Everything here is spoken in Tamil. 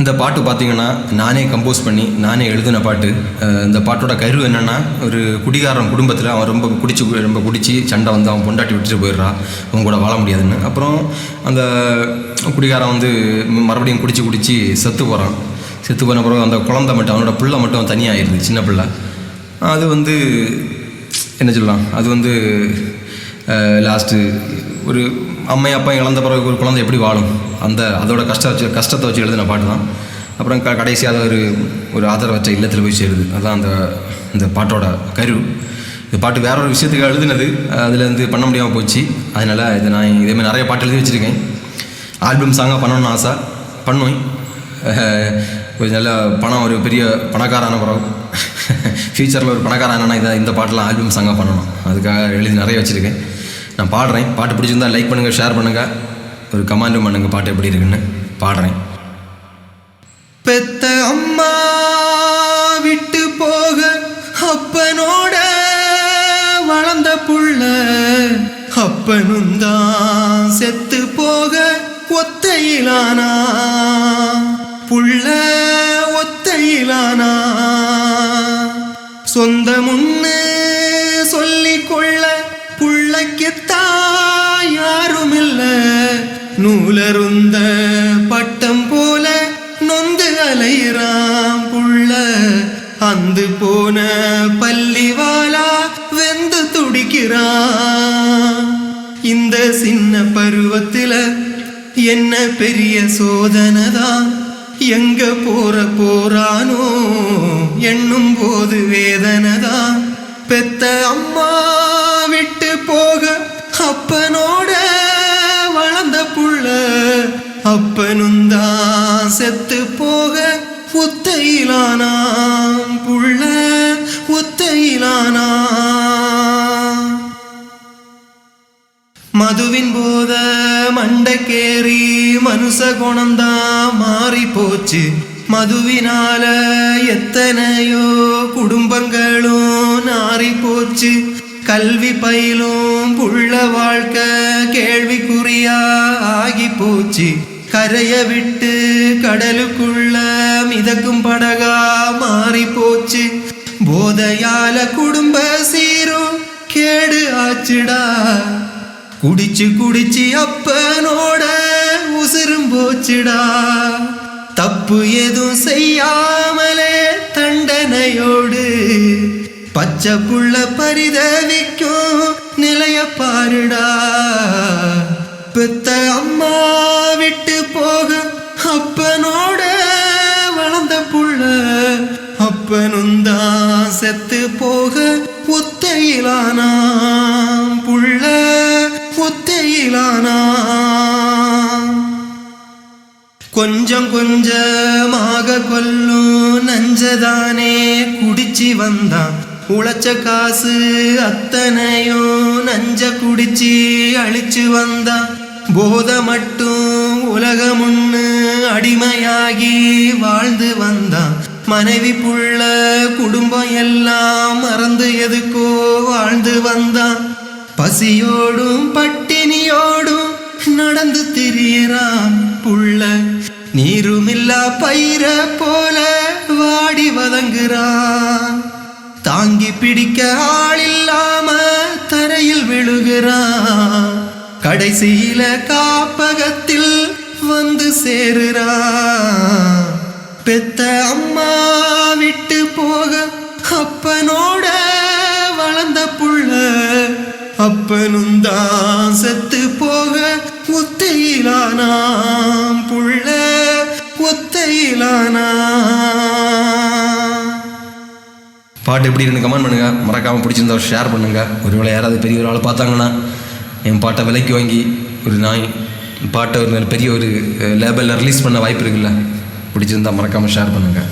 இந்த பாட்டு பார்த்தீங்கன்னா நானே கம்போஸ் பண்ணி நானே எழுதின பாட்டு. இந்த பாட்டோட கரு என்னென்னா ஒரு குடிகாரன் குடும்பத்தில் அவன் ரொம்ப குடிச்சு ரொம்ப குடிச்சு சண்டை வந்து அவன் பொண்டாட்டி விட்டுட்டு போயிடுறான் அவன் கூட வாழ முடியாதுன்னு. அப்புறம் அந்த குடிகாரன் வந்து மறுபடியும் குடிச்சு குடிச்சு செத்து போகிறான் செத்து போன பிறகு அந்த குழந்தை மட்டும் அவனோட பிள்ளை மட்டும் தனியாக தனியாகிடுது சின்ன பிள்ளை. அது வந்து என்ன சொல்லலாம் அது வந்து லாஸ்ட்டு ஒரு அம்மை அப்பா இழந்த பிறகு ஒரு குழந்தை எப்படி வாழும்? அந்த அதோட கஷ்ட வச்சு கஷ்டத்தை வச்சு எழுதின பாட்டு தான். அப்புறம் க கடைசியாக ஒரு ஒரு ஆதரவற்ற இல்லத்தில் போய் சேருது. அதுதான் அந்த இந்த பாட்டோட கரு. இந்த பாட்டு வேற ஒரு விஷயத்துக்கு எழுதுனது. அதில் வந்து பண்ண முடியாமல் போச்சு. அதனால் இதை நான் இதேமாதிரி நிறைய பாட்டு எழுதி வச்சுருக்கேன். ஆல்பம் சாங்காக பண்ணணும்னு ஆசை. பண்ணுவேன் கொஞ்சம் நல்ல பணம் ஒரு பெரிய பணக்காரான பிறகு ஃப்யூச்சரில் ஒரு பணக்காரன் என்னன்னா இதை இந்த பாட்டெலாம் ஆல்பம் சாங்காக பண்ணணும். அதுக்காக எழுதி நிறைய வச்சுருக்கேன். நான் பாடுறேன். பாட்டு பிடிச்சிருந்தா லைக் பண்ணுங்கள் ஷேர் பண்ணுங்கள் ஒரு கமாண்டும் பண்ணுங்கள் பாட்டு எப்படி இருக்குன்னு. பாடுறேன். பெத்த அம்மா விட்டு போக அப்பனோட வளர்ந்த புள்ள அப்பனும் தான் செத்து போக ஒத்தையிலானா? புள்ள ஒத்தையிலானா? சொந்தமுன்னு நூலருந்த பட்டம் போல நொந்து அலையிறான் புள்ள. அந்து போன பள்ளிவாலா வெந்து துடிக்கிறான் இந்த சின்ன பருவத்துல என்ன பெரிய சோதனைதான்? எங்க போற போறானோ? எண்ணும் போது வேதனைதான். அப்பனுந்தா செத்து போக ஒத்தையிலானாம் புள்ள ஒத்தையிலானா மதுவின் போத மண்டைக்கேறி மனுஷ குணம்தான் மாறி போச்சு மதுவினால எத்தனையோ குடும்பங்களும் நாறி போச்சு கல்வி பயிலும் புள்ள வாழ்க்கை கேள்விக்குறியா ஆகி போச்சு கரைய விட்டு கடலுக்குள்ள மிதக்கும் படகா மாறி போச்சு போதையால குடும்ப சீரும் கேடு ஆச்சுடா. குடிச்சு குடிச்சு அப்பனோட உசிரும் போச்சுடா. தப்பு எதுவும் செய்யாமலே தண்டனையோடு பச்சை புள்ள பரிதவிக்கும் நிலைய பாருடா. பெத்த அம்மா விட்டு போக அப்பனோட வளர்ந்த புள்ள. அப்பனும் தான் செத்து போக ஒத்தையிலானா புள்ள. ஒத்தையிலானா கொஞ்சம் கொஞ்சமாக கொல்லும் நஞ்சதானே குடிச்சு வந்தான். உழைச்ச காசு அத்தனையும் நஞ்ச குடிச்சு அழிச்சு வந்தான். போத மட்டும் உலகமுன்னு அடிமையாகி வாழ்ந்து வந்தான். மனைவி புள்ள குடும்பம் எல்லாம் மறந்து எதுக்கோ வாழ்ந்து வந்தான். பசியோடும் பட்டினியோடும் நடந்து திரியறான் புள்ள. நீருமில்லா பயிர போல வாடி வதங்குறான். தாங்கி பிடிக்க ஆள் இல்லாம தரையில் விழுகிறான். கடைசியில காப்பகத்தில் வந்து சேருறான் பெத்த அம்மா விட்டு போக அப்பனோட வளர்ந்த புள்ள அப்பனும் தான் செத்து போக ஒத்தையிலானாம் புள்ள ஒத்தையிலானா. பாட்டு எப்படி இருந்து கமெண்ட் பண்ணுங்க. மறக்காமல் பிடிச்சிருந்தா ஷேர் பண்ணுங்க. ஒருவேளை யாராவது பெரிய ஒரு பார்த்தாங்கன்னா என் பாட்டை விலைக்கு வாங்கி ஒரு நாய் பாட்டை ஒரு பெரிய ஒரு லேபலில் ரிலீஸ் பண்ண வாய்ப்பு இருக்குல்ல? பிடிச்சிருந்தா மறக்காமல் ஷேர் பண்ணுங்கள்